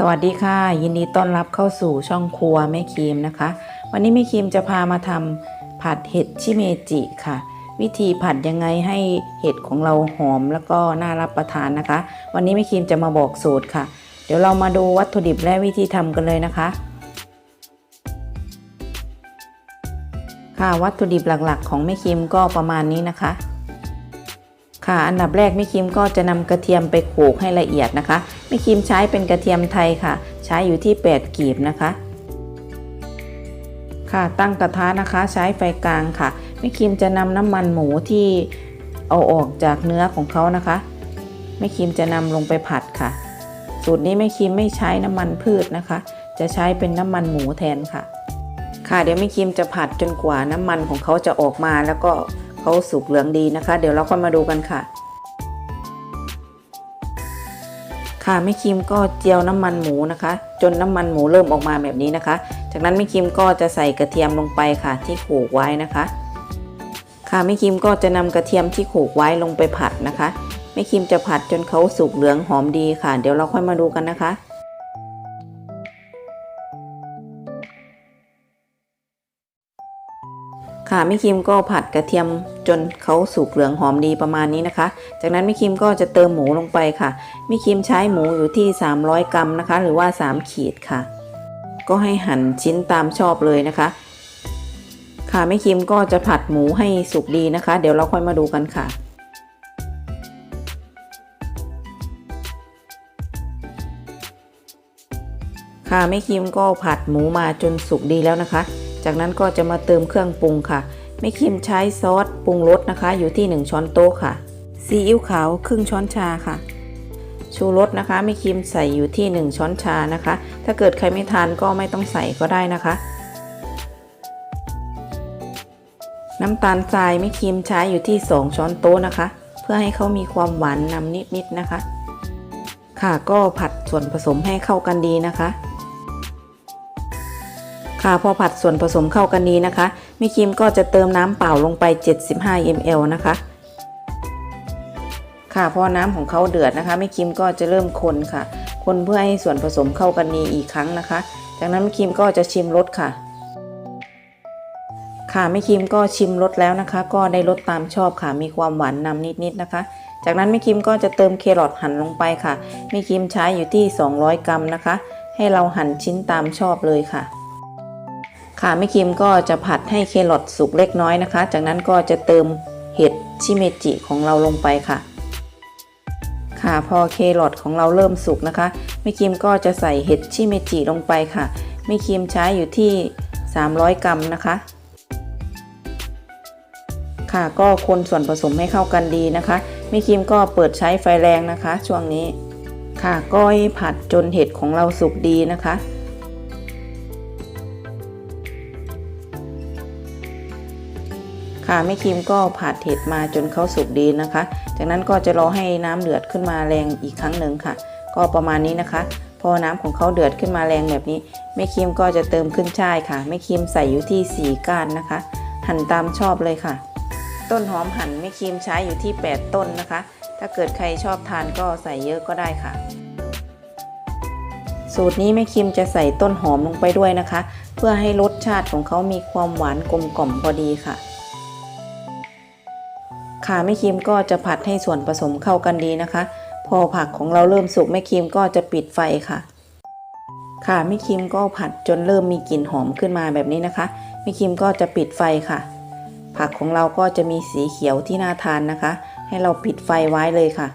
สวัสดีค่ะ ยินดีต้อนรับเข้าสู่ช่องครัวแม่ครีมนะคะ วันนี้แม่ครีมจะพามาทำผัดเห็ดชิเมจิค่ะ วิธีผัดยังไงให้เห็ดของเราหอมแล้วก็น่ารับประทานนะคะ วันนี้แม่ครีมจะมาบอกสูตรค่ะ เดี๋ยวเรามาดูวัตถุดิบและวิธีทำกันเลยนะคะ ค่ะวัตถุดิบหลักๆ ของแม่ครีมก็ประมาณนี้นะคะ ค่ะอันดับแรกแม่ครีมก็จะนำกระเทียมไปโขกให้ละเอียดนะคะแม่ครีมใช้เป็นกระเทียมไทยค่ะ ใช้อยู่ที่ 8 กีบนะคะ ค่ะตั้งกระทะนะคะใช้ไฟกลางค่ะแม่ครีมจะนำน้ำมันหมูที่เอาออกจากเนื้อของเขานะคะแม่ครีมจะนำลงไปผัดค่ะ สูตรนี้แม่ครีมไม่ใช้น้ำมันพืชนะคะ จะใช้เป็นน้ำมันหมูแทนค่ะ ค่ะเดี๋ยวแม่ครีมจะผัดจนกว่าน้ำมันของเขาจะออกมาแล้วก็ เขาสุกเหลืองดีนะคะ เดี๋ยวเราก็มาดูกันค่ะ ค่ะแม่ครีมก็เจียวน้ำมันหมูนะคะ จนน้ำมันหมูเริ่มออกมาแบบนี้นะคะ จากนั้นแม่ครีมก็จะใส่กระเทียมลงไปค่ะ ที่โขกไว้นะคะ ค่ะแม่ครีมก็จะนำกระเทียมที่โขกไว้ลงไปผัดนะคะแม่ครีมจะผัดจนเขาสุกเหลืองหอมดีค่ะ เดี๋ยวเราค่อยมาดูกันนะคะ ค่ะแม่ครีมก็ผัดกระเทียมจนเขาสุกเหลืองหอมดีประมาณนี้นะคะ จากนั้นแม่ครีมก็จะเติมหมูลงไปค่ะแม่ครีมใช้หมูอยู่ที่ 300 กรัมนะคะ หรือว่า 3 ขีดค่ะ ก็ให้หั่นชิ้นตามชอบเลยนะคะ ค่ะแม่ครีมก็จะผัดหมูให้สุกดีนะคะ เดี๋ยวเราค่อยมาดูกันค่ะค่ะแม่ครีมก็ผัดหมูมาจนสุกดีแล้วนะคะ จากนั้นก็จะมาเติมเครื่องปรุงค่ะแม่ครีมใช้ซอสปรุงรสนะคะ อยู่ที่ 1 ช้อนโต๊ะค่ะซีอิ๊วขาวครึ่งช้อนชาค่ะ ชูรสนะคะแม่ครีมใส่อยู่ที่ 1 ช้อนชานะคะ ถ้าเกิดใครไม่ทานก็ไม่ต้องใส่ก็ได้นะคะ น้ำตาลทรายแม่ครีมใช้อยู่ที่ 2 ช้อนโต๊ะนะคะ เพื่อให้เขามีความหวานนำนิดๆนะคะ ค่ะก็ผัดส่วนผสมให้เข้ากันดีนะคะ ค่ะพอผัดส่วนผสมเข้ากันดีนะคะแม่ครีมก็จะเติมน้ำเปล่าลงไป 75 ml นะคะ ค่ะพอน้ำของเขาเดือดนะคะแม่ครีมก็จะเริ่มคนค่ะ คนเพื่อให้ส่วนผสมเข้ากันดีอีกครั้งนะคะ จากนั้นแม่ครีมก็จะชิมรสค่ะ ค่ะแม่ครีมก็ชิมรสแล้วนะคะ ก็ได้รสตามชอบค่ะ มีความหวานนำนิดๆนะคะจากนั้นแม่ครีมก็จะเติมเครอทหั่นลงไปค่ะแม่ครีมใช้อยู่ที่ 200 กรัมนะคะ ให้เราหั่นชิ้นตามชอบเลยค่ะ ค่ะแม่ครีมก็จะผัดให้เครอทสุกเล็กน้อยนะคะ จากนั้นก็จะเติมเห็ดชิเมจิของเราลงไปค่ะ ค่ะพอเครอทของเราเริ่มสุกนะคะแม่ครีมก็จะใส่เห็ดชิเมจิลงไปค่ะแม่ครีมใช้อยู่ที่ 300 กรัมนะคะ ค่ะก็คนส่วนผสมให้เข้ากันดีนะคะแม่ครีมก็เปิดใช้ไฟแรงนะคะ ช่วงนี้ ค่ะก็ผัดจนเห็ดของเราสุกดีนะคะ ค่ะแม่ครีมก็ผัดเห็ดมาจนเขาสุกดีนะคะ จากนั้นก็จะรอให้น้ำเดือดขึ้นมาแรงอีกครั้งหนึ่งค่ะ ก็ประมาณนี้นะคะ พอน้ำของเขาเดือดขึ้นมาแรงแบบนี้แม่ครีมก็จะเติมขึ้นช่ายค่ะแม่ครีมใส่อยู่ที่ 4 ก้านนะคะ หั่นตามชอบเลยค่ะ ต้นหอมหั่นแม่ครีมใช้อยู่ที่ 8 ต้นนะคะ ถ้าเกิดใครชอบทานก็ใส่เยอะก็ได้ค่ะ สูตรนี้แม่ครีมจะใส่ต้นหอมลงไปด้วยนะคะ เพื่อให้รสชาติของเขามีความหวานกลมกล่อมพอดีค่ะ ค่ะแม่ครีมก็จะผัดให้ส่วนผสมเข้ากันดีนะคะ พอผักของเราเริ่มสุกแม่ครีมก็จะปิดไฟค่ะค่ะแม่ครีมก็ผัดจนเริ่มมีกลิ่นหอมขึ้นมาแบบนี้นะคะแม่ครีมก็จะปิดไฟค่ะ ผักของเราก็จะมีสีเขียวที่น่าทานนะคะ ให้เราปิดไฟไว้เลยค่ะ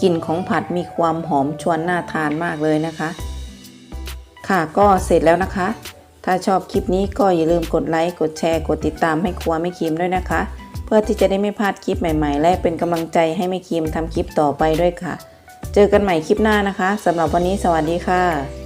กลิ่นของผัดมีความหอมชวนน่าทานมากเลยนะคะ ค่ะก็เสร็จแล้วนะคะ ถ้าชอบคลิปนี้ก็อย่าลืมกดไลค์กดแชร์กดติดตามให้ครัวไม่ครีมด้วยนะคะ พื่อที่จะได้ไม่พลาดคลิปใหม่ ๆ และเป็นกำลังใจให้แม่ครีมทำคลิปต่อไปด้วยค่ะ เจอกันใหม่คลิปหน้านะคะสำหรับวันนี้สวัสดีค่ะ